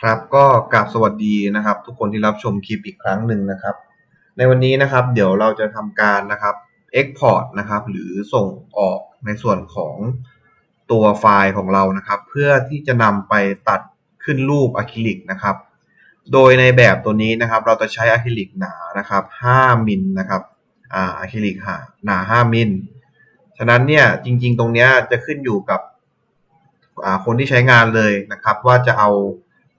ครับก็กราบสวัสดีนะครับ ทุกคนที่รับชมคลิปอีกครั้งหนึ่งนะครับ ในวันนี้นะครับ เดี๋ยวเราจะทำการนะครับ Export นะครับ หรือส่งออกในส่วนของตัวไฟล์ของเรานะครับ เพื่อที่จะนำไปตัดขึ้นรูปอะคริลิกนะครับ โดยในแบบตัวนี้นะครับ เราจะใช้อะคริลิกหนานะครับ 5มิลนะครับอ่าอะคริลิกหนา5มิลฉะนั้นเนี่ยจริง ๆ ตรงนี้จะขึ้นอยู่กับคนที่ใช้งานเลยนะครับ ว่าจะเอา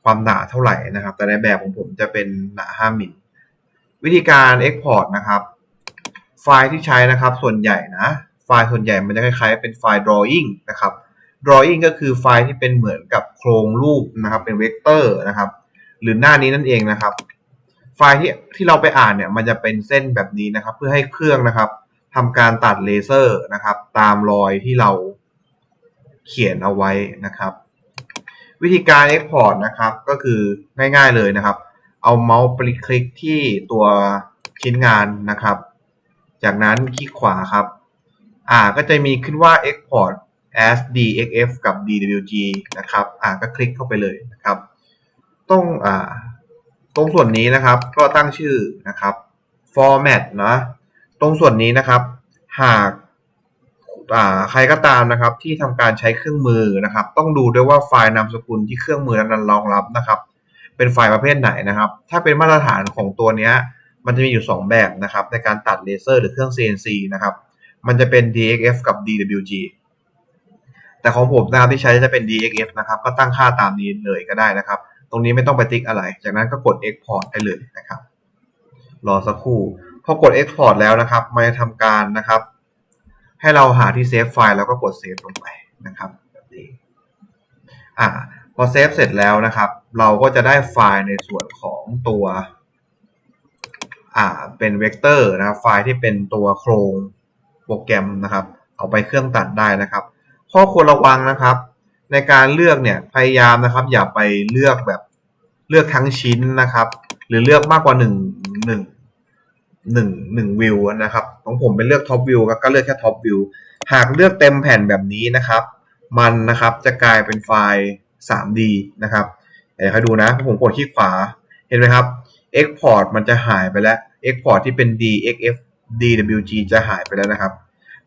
ความหนาเท่าไหร่นะครับ แต่ในแบบของผมจะเป็นหนา5มิลวิธีการ Export นะครับ ไฟล์ที่ใช้นะครับส่วนใหญ่นะ ไฟล์ส่วนใหญ่มันจะคล้ายๆเป็นไฟล์ drawing นะครับ drawing ก็คือไฟล์ที่เป็นเหมือนกับโครงรูปนะครับ เป็นเวกเตอร์นะครับ หรือหน้านี้นั่นเองนะครับ ไฟล์ที่ที่เราไปอ่านเนี่ยมันจะเป็นเส้นแบบนี้นะครับ เพื่อให้เครื่องนะครับทำการตัดเลเซอร์นะครับ ตามรอยที่เราเขียนเอาไว้นะครับ วิธีการ Export นะครับ ก็คือง่ายๆเลยนะครับ เอาเมาส์ไปคลิกที่ตัวชิ้นงานนะครับ จากนั้นคลิกขวาครับ อ่าก็จะมีขึ้นว่า Export as DXF กับ DWG นะครับ อ่าก็คลิกเข้าไปเลยนะครับ ต้องอ่าตรงส่วนนี้นะครับ ก็ตั้งชื่อนะครับ format นะ ตรงส่วนนี้นะครับ หาก ใครก็ตามนะครับที่ทำการใช้เครื่องมือนะครับ ต้องดูด้วยว่าไฟล์นามสกุลที่เครื่องมือนั้นรองรับนะครับ เป็นไฟล์ประเภทไหนนะครับ ถ้าเป็นมาตรฐานของตัวเนี้ยมันจะมีอยู่ 2 แบบนะครับ ในการตัดเลเซอร์หรือเครื่อง CNC นะครับ มันจะเป็น DXF กับ DWG แต่ของผมนะครับที่ใช้จะเป็น DXF นะครับ ก็ตั้งค่าตามนี้เลยก็ได้นะครับ ตรงนี้ไม่ต้องไปติ๊กอะไร จากนั้นก็กด Export ได้เลยนะครับ รอสักครู่ พอกด Export แล้วนะครับ มันจะทำการนะครับ ให้เราหาที่เซฟไฟล์แล้วก็กดเซฟลงไปนะครับแบบนี้อ่าพอเซฟเสร็จแล้วนะครับ เราก็จะได้ไฟล์ในส่วนของตัวอ่าเป็นเวกเตอร์นะครับไฟล์ที่เป็นตัวโครงโปรแกรมนะครับ เอาไปเครื่องตัดได้นะครับ ข้อควรระวังนะครับ ในการเลือกเนี่ยพยายามนะครับ อย่าไปเลือกแบบเลือกทั้งชิ้นนะครับ หรือเลือกมากกว่าหนึ่ง หนึ่งหนึ่งวิวนะครับของผมเป็นเลือกท็อปวิวก็เลือกแค่ท็อปวิวหากเลือกเต็มแผ่นแบบนี้นะครับ มันนะครับจะกลายเป็นไฟล์ 3D นะครับเดี๋ยวให้ดูนะผมกดคลิกขวาเห็นไหมครับ Export มันจะหายไปแล้ว Export ที่เป็น DXF DWG จะหายไปแล้วนะครับ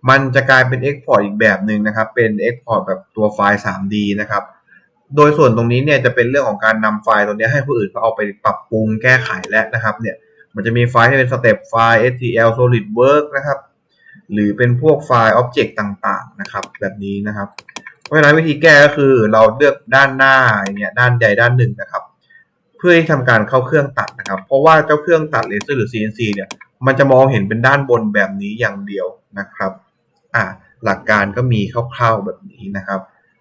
มันจะกลายเป็น Export อีกแบบหนึ่งนะครับ เป็น Export แบบตัวไฟล์ 3D นะครับโดยส่วนตรงนี้เนี่ยจะเป็นเรื่องของการนำไฟล์ตรงนี้ให้ผู้อื่นเขาเอาไปปรับปรุงแก้ไขแล้วนะครับเนี่ย มันจะมีไฟล์ที่เป็นสเต็ปไฟล์ STL SolidWorks นะครับ หรือเป็นพวกไฟล์ Object ต่างๆ นะครับ แบบนี้นะครับ เพราะฉะนั้นวิธีแก้ก็คือเราเลือกด้านหน้าเนี่ยด้านใดด้านหนึ่งนะครับ เพื่อให้ทำการเข้าเครื่องตัดนะครับ เพราะว่าเจ้าเครื่องตัดเลเซอร์หรือ CNC เนี่ย มันจะมองเห็นเป็นด้านบนแบบนี้อย่างเดียวนะครับอ่าหลักการก็มีคร่าวๆแบบนี้นะครับ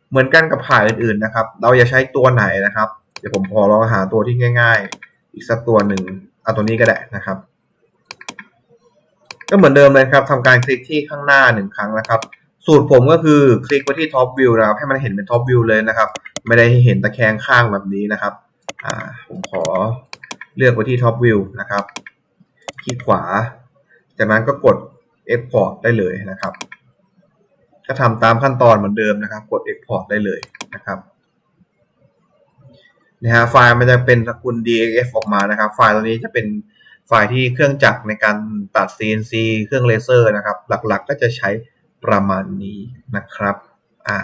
เหมือนกันกับผ่าอื่นๆนะครับ เราจะใช้ตัวไหนนะครับ เดี๋ยวผมพอลองหาตัวที่ง่าย ๆ อีกสักตัวหนึ่งเอาตัวนี้ก็ได้นะครับ ก็เหมือนเดิมเลยครับทำการคลิกที่ข้างหน้าหนึ่งครั้งนะครับ สูตรผมก็คือคลิกไปที่ท็อปวิวนะครับให้มันเห็นเป็นท็อปวิวเลยนะครับ ไม่ได้เห็นตะแคงข้างแบบนี้นะครับอ่าผมขอเลือกไปที่ท็อปวิวนะครับคลิกขวา จากนั้นก็กด Export ได้เลยนะครับ ก็ทำตามขั้นตอนเหมือนเดิมนะครับ กด Export ได้เลยนะครับ นะฮะไฟล์มันจะเป็นสกุล DXF ออกมานะครับ ไฟล์ตัวนี้จะเป็นไฟล์ที่เครื่องจักรในการตัด CNC เครื่องเลเซอร์นะครับ หลักๆก็จะใช้ประมาณนี้นะครับอ่า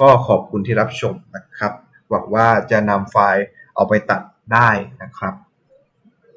ก็ขอบคุณที่รับชมนะครับ หวังว่าจะนำไฟล์เอาไปตัดได้นะครับ